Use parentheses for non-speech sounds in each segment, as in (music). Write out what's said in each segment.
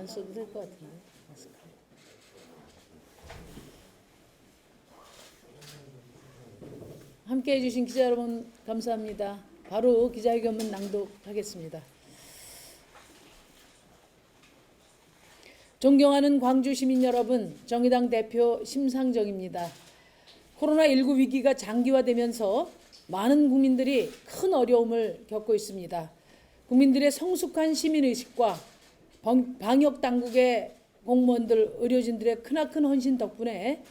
안 써도 될 것 같은데. 마스크. 함께 해주신 기자 여러분 감사합니다. 바로 기자회견문 낭독하겠습니다. 존경하는 광주 시민 여러분, 정의당 대표 심상정입니다. 코로나19 위기가 장기화되면서 많은 국민들이 큰 어려움을 겪고 있습니다. 국민들의 성숙한 시민의식과 방- 방역 당국의 공무원들, 의료진들의 크나큰 헌신 덕분에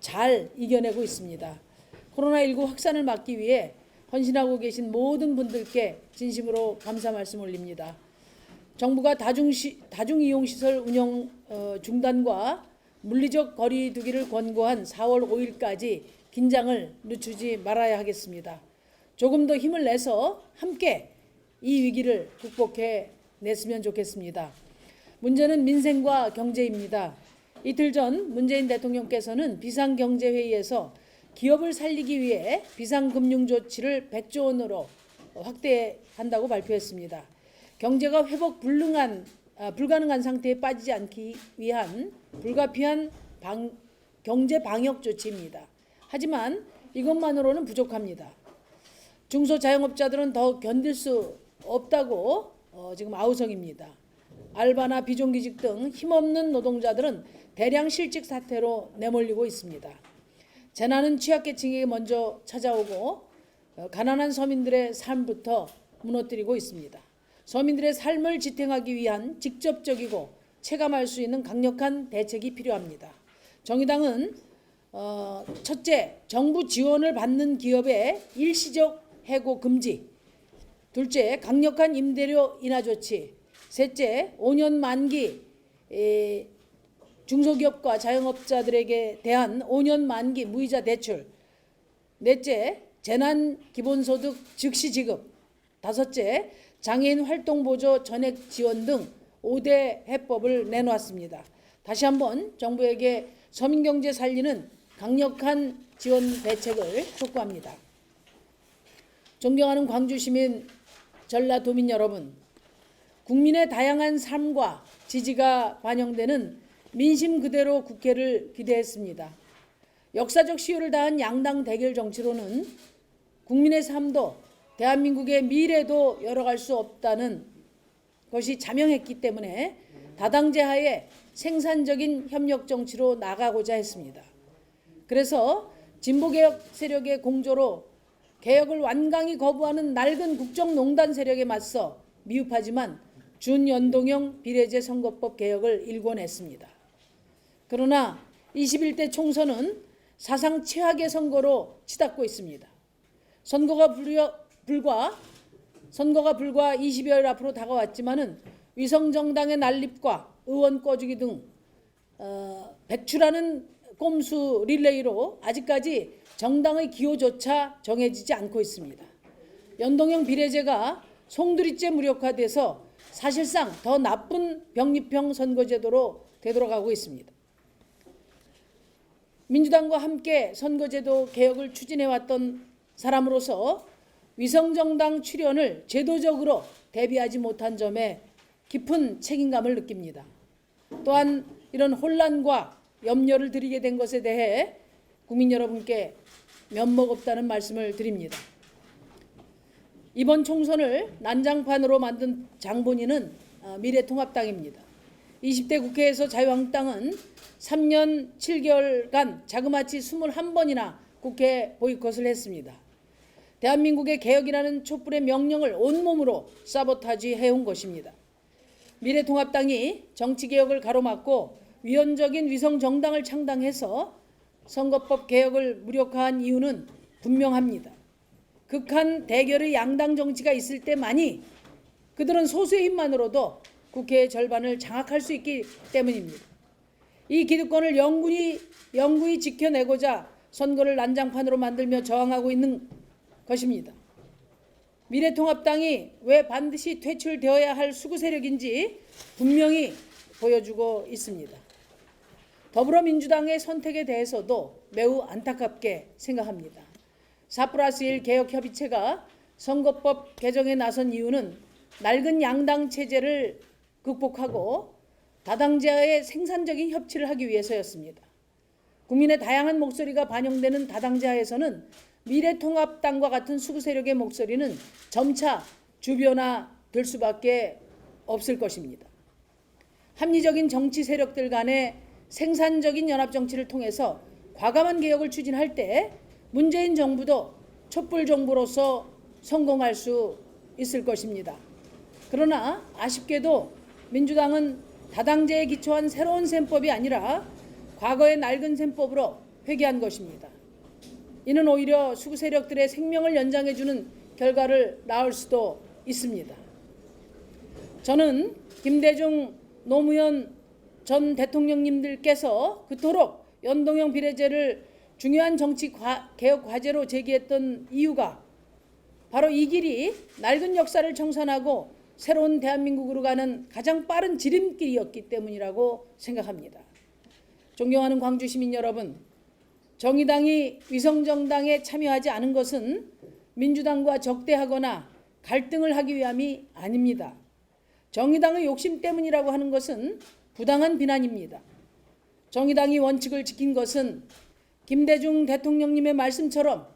잘 이겨내고 있습니다. 코로나19 확산을 막기 위해 헌신하고 계신 모든 분들께 진심으로 감사 말씀 올립니다. 정부가 다중시, 다중이용시설 운영 어, 중단과 물리적 거리 두기를 권고한 4월 5일까지 긴장을 늦추지 말아야 하겠습니다. 조금 더 힘을 내서 함께 이 위기를 극복해 냈으면 좋겠습니다. 문제는 민생과 경제입니다. 이틀 전 문재인 대통령께서는 비상경제회의에서 기업을 살리기 위해 비상금융 조치를 100조 원으로 확대한다고 발표했습니다. 경제가 회복 불능한 아, 불가능한 상태에 빠지지 않기 위한 불가피한 방, 경제 방역 조치입니다. 하지만 이것만으로는 부족합니다. 중소자영업자들은 더 견딜 수 없다고 어, 지금 아우성입니다. 알바나 비정규직 등 힘없는 노동자들은 대량 실직 사태로 내몰리고 있습니다. 재난은 취약계층에게 먼저 찾아오고 어, 가난한 서민들의 삶부터 무너뜨리고 있습니다. 서민들의 삶을 지탱하기 위한 직접적이고 체감할 수 있는 강력한 대책이 필요합니다. 정의당은 어, 첫째, 정부 지원을 받는 기업의 일시적 해고 금지. 둘째, 강력한 임대료 인하 조치. 셋째, 5년 만기 에, 중소기업과 자영업자들에게 대한 5년 만기 무이자 대출. 넷째, 재난 기본소득 즉시 지급. 다섯째, 장애인 활동 보조 전액 지원 등 5대 해법을 내놓았습니다. 다시 한번 정부에게 서민 경제 살리는 강력한 지원 대책을 촉구합니다. 존경하는 광주 시민, 전라도민 여러분, 국민의 다양한 삶과 지지가 반영되는 민심 그대로 국회를 기대했습니다. 역사적 시효를 다한 양당 대결 정치로는 국민의 삶도 대한민국의 미래도 열어갈 수 없다는 것이 자명했기 때문에 다당제 하에 생산적인 협력 정치로 나가고자 했습니다. 그래서 진보개혁 세력의 공조로 개혁을 완강히 거부하는 낡은 국정농단 세력에 맞서 미흡하지만 준연동형 비례제 선거법 개혁을 일궈냈습니다. 그러나 21대 총선은 사상 최악의 선거로 치닫고 있습니다. 선거가 불과 선거가 불과 20여일 앞으로 다가왔지만은 위성 정당의 난립과 의원 꺼주기 등 어, 백출하는 꼼수 릴레이로 아직까지 정당의 기호조차 정해지지 않고 있습니다. 연동형 비례제가 송두리째 무력화돼서 사실상 더 나쁜 병립형 선거제도로 되돌아가고 있습니다. 민주당과 함께 선거제도 개혁을 추진해왔던 사람으로서 위성정당 출연을 제도적으로 대비하지 못한 점에 깊은 책임감을 느낍니다. 또한 이런 혼란과 염려를 드리게 된 것에 대해 국민 여러분께 면목 없다는 말씀을 드립니다. 이번 총선을 난장판으로 만든 장본인은 어, 미래통합당입니다. 20대 국회에서 자유한국당은 3년 7개월간 자그마치 21번이나 국회 보이콧을 했습니다. 대한민국의 개혁이라는 촛불의 명령을 온몸으로 사보타지 해온 것입니다. 미래통합당이 정치개혁을 가로막고 위헌적인 위성정당을 창당해서 선거법 개혁을 무력화한 이유는 분명합니다. 극한 대결의 양당 정치가 있을 때만이 그들은 소수의 힘만으로도 국회의 절반을 장악할 수 있기 때문입니다. 이 기득권을 영구히 영구히 지켜내고자 선거를 난장판으로 만들며 저항하고 있는 것입니다. 미래통합당이 왜 반드시 퇴출되어야 할 수구 세력인지 분명히 보여주고 있습니다. 더불어민주당의 선택에 대해서도 매우 안타깝게 생각합니다. 4 플러스 1 개혁협의체가 선거법 개정에 나선 이유는 낡은 양당 체제를 극복하고 다당제와의 생산적인 협치를 하기 위해서였습니다. 국민의 다양한 목소리가 반영되는 다당제하에서는 미래통합당과 같은 수구 세력의 목소리는 점차 주변화될 수밖에 없을 것입니다. 합리적인 정치 세력들 간의 생산적인 연합 정치를 통해서 과감한 개혁을 추진할 때 문재인 정부도 촛불 정부로서 성공할 수 있을 것입니다. 그러나 아쉽게도 민주당은 다당제에 기초한 새로운 셈법이 아니라 과거의 낡은 셈법으로 회귀한 것입니다. 이는 오히려 수구 세력들의 생명을 연장해주는 결과를 낳을 수도 있습니다. 저는 김대중 노무현 전 대통령님들께서 그토록 연동형 비례제를 중요한 정치 과- 개혁 과제로 제기했던 이유가 바로 이 길이 낡은 역사를 청산하고 새로운 대한민국으로 가는 가장 빠른 지름길이었기 때문이라고 생각합니다. 존경하는 광주 시민 여러분, 정의당이 위성정당에 참여하지 않은 것은 민주당과 적대하거나 갈등을 하기 위함이 아닙니다. 정의당의 욕심 때문이라고 하는 것은 부당한 비난입니다. 정의당이 원칙을 지킨 것은 김대중 대통령님의 말씀처럼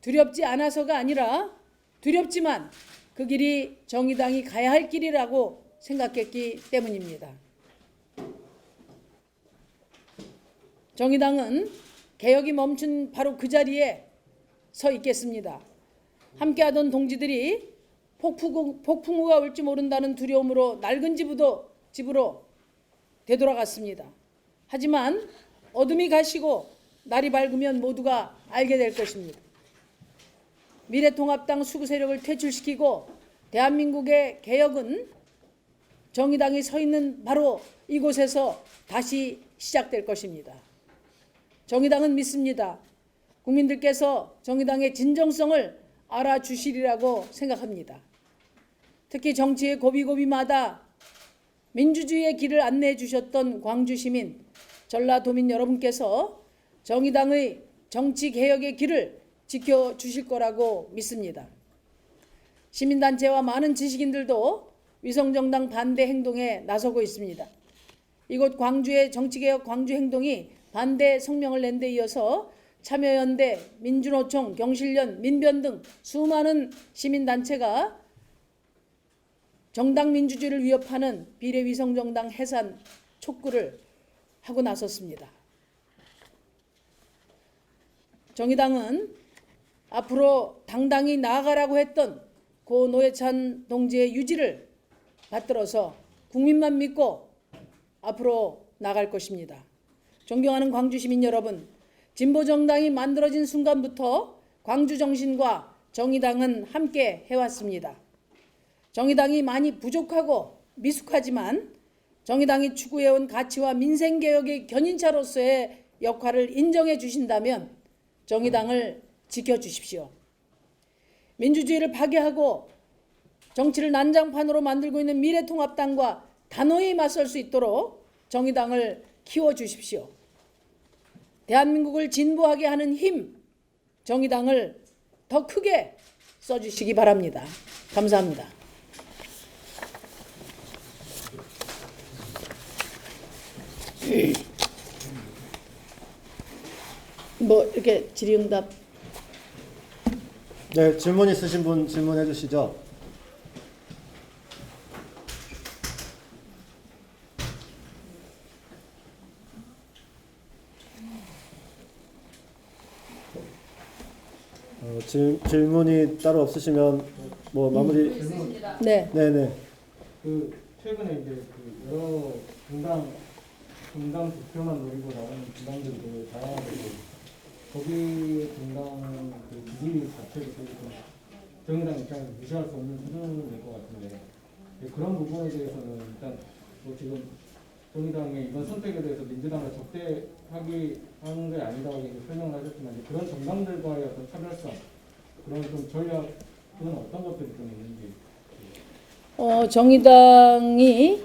두렵지 않아서가 아니라 두렵지만 그 길이 정의당이 가야 할 길이라고 생각했기 때문입니다. 정의당은 개혁이 멈춘 바로 그 자리에 서 있겠습니다. 함께하던 동지들이 폭풍우, 폭풍우가 올지 모른다는 두려움으로 낡은 집으로, 집으로 되돌아갔습니다. 하지만 어둠이 가시고 날이 밝으면 모두가 알게 될 것입니다. 미래통합당 수구 세력을 퇴출시키고 대한민국의 개혁은 정의당이 서 있는 바로 이곳에서 다시 시작될 것입니다. 정의당은 믿습니다. 국민들께서 정의당의 진정성을 알아주시리라고 생각합니다. 특히 정치의 고비고비마다 민주주의의 길을 안내해 주셨던 광주 시민, 전라도민 여러분께서 정의당의 정치 개혁의 길을 지켜 주실 거라고 믿습니다. 시민단체와 많은 지식인들도 위성정당 반대 행동에 나서고 있습니다. 이곳 광주의 정치개혁 광주행동이 반대 성명을 낸 데 이어서 참여연대, 민주노총, 경실련, 민변 등 수많은 시민단체가 정당 민주주의를 위협하는 비례위성정당 해산 촉구를 하고 나섰습니다. 정의당은 앞으로 당당히 나아가라고 했던 고 노회찬 동지의 유지를 받들어서 국민만 믿고 앞으로 나갈 것입니다. 존경하는 광주 시민 여러분, 진보 정당이 만들어진 순간부터 광주 정신과 정의당은 함께 해왔습니다. 정의당이 많이 부족하고 미숙하지만 정의당이 추구해온 가치와 민생 개혁의 견인차로서의 역할을 인정해 주신다면 정의당을 지켜 주십시오. 민주주의를 파괴하고 정치를 난장판으로 만들고 있는 미래통합당과 단호히 맞설 수 있도록 정의당을 키워 주십시오. 대한민국을 진보하게 하는 힘, 정의당을 더 크게 써주시기 바랍니다. 감사합니다. (laughs) 뭐 이렇게 질의응답 네, 질문 있으신 분 질문해 주시죠. 어, 질, 질문이 따로 없으시면 뭐 마무리. 네. 네, 네. 그 최근에 이제 그 여러 분당 분당 득표만 노리고 나오는 분당들도 다양하게 거기 분당 그 지지율 자체를 좀 정의당 입장에서 무시할 수 없는 수준일 것 같은데 네, 그런 부분에 대해서는 일단 뭐 지금 정의당의 이번 선택에 대해서 민주당을 적대하기 하는 게 아니라고 설명을 하셨지만 그런 정당들과의 어떤 차별성 그런 좀 전략은 어떤 것들이 좀 있는지. 어, 정의당이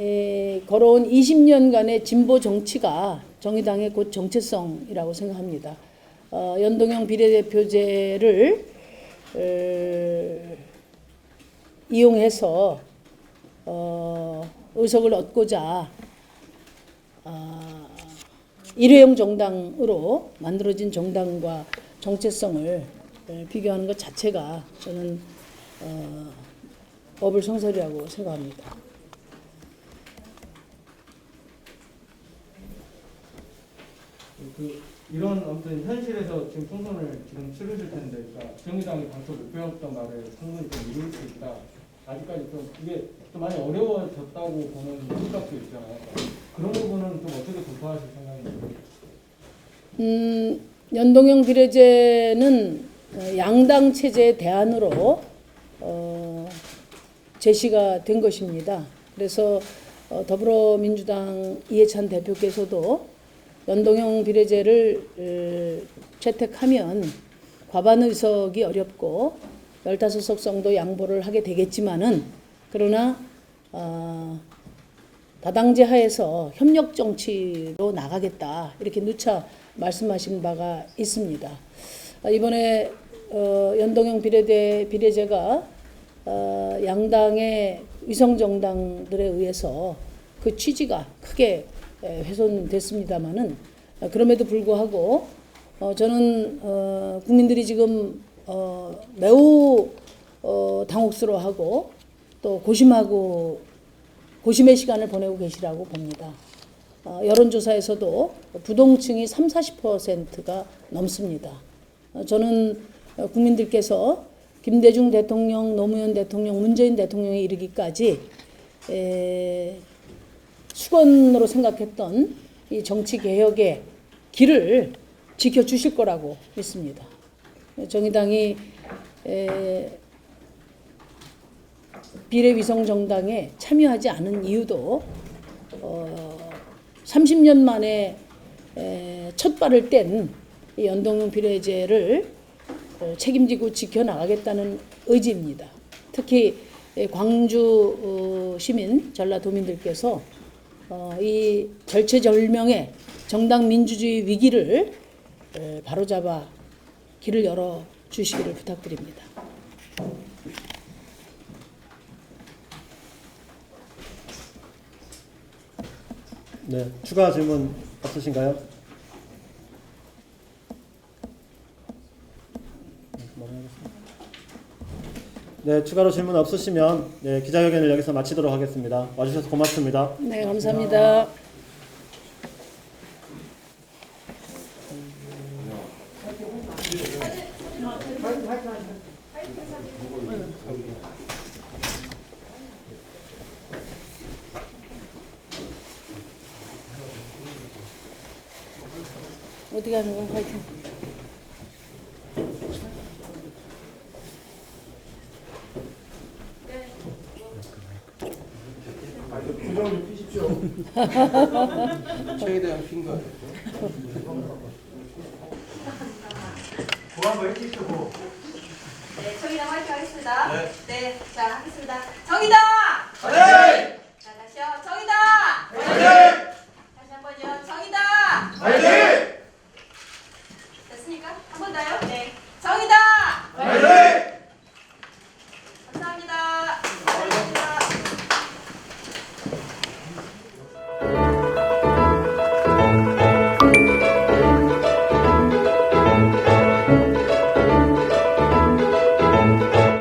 에, 걸어온 20년간의 진보 정치가 정의당의 곧 정체성이라고 생각합니다. 어, 연동형 비례대표제를 을, 이용해서 어, 의석을 얻고자 어, 일회용 정당으로 만들어진 정당과 정체성을 어, 비교하는 것 자체가 저는 어, 법을 성설이라고 생각합니다. 그 이런 아무튼 현실에서 지금 총선을 지금 치르실 텐데, 그러니까 정의당이 당초 목표였던 말을 충분히 좀 이룰 수 있다. 아직까지 좀 이게 좀 많이 어려워졌다고 보는 시각도 있잖아요. 그런 부분은 좀 어떻게 돌파하실 생각인가요? 음, 연동형 비례제는 어, 양당 체제의 대안으로 어, 제시가 된 것입니다. 그래서 어, 더불어민주당 이해찬 대표께서도 연동형 비례제를 에, 채택하면 과반 의석이 어렵고 15석 정도 양보를 하게 되겠지만은 그러나 어, 다당제 하에서 협력 정치로 나가겠다 이렇게 누차 말씀하신 바가 있습니다. 아, 이번에 어, 연동형 비례대 비례제가 어, 양당의 위성 정당들에 의해서 그 취지가 크게 에, 훼손됐습니다마는 어, 그럼에도 불구하고 어, 저는 어, 국민들이 지금 어, 매우 어, 당혹스러워하고 또 고심하고 고심의 시간을 보내고 계시라고 봅니다. 어, 여론조사에서도 부동층이 3, 40%가 넘습니다. 어, 저는 어, 국민들께서 김대중 대통령, 노무현 대통령, 문재인 대통령에 이르기까지 에, 수건으로 생각했던 이 정치 개혁의 길을 지켜 주실 거라고 믿습니다. 정의당이 에, 비례위성 정당에 참여하지 않은 이유도 어, 30년 만에 에, 첫 발을 뗀이 연동형 비례제를 어, 책임지고 지켜나가겠다는 의지입니다. 특히 에, 광주 어, 시민, 전라도민들께서 어, 이 절체절명의 정당 민주주의 위기를 에, 바로잡아 길을 열어 주시기를 부탁드립니다. 네, 추가 질문 없으신가요? 네, 추가로 질문 없으시면 네, 기자회견을 여기서 마치도록 하겠습니다. 와주셔서 고맙습니다. 네, 감사합니다. 어디 가는 거야? 화이팅. 최대한 핀 거예요.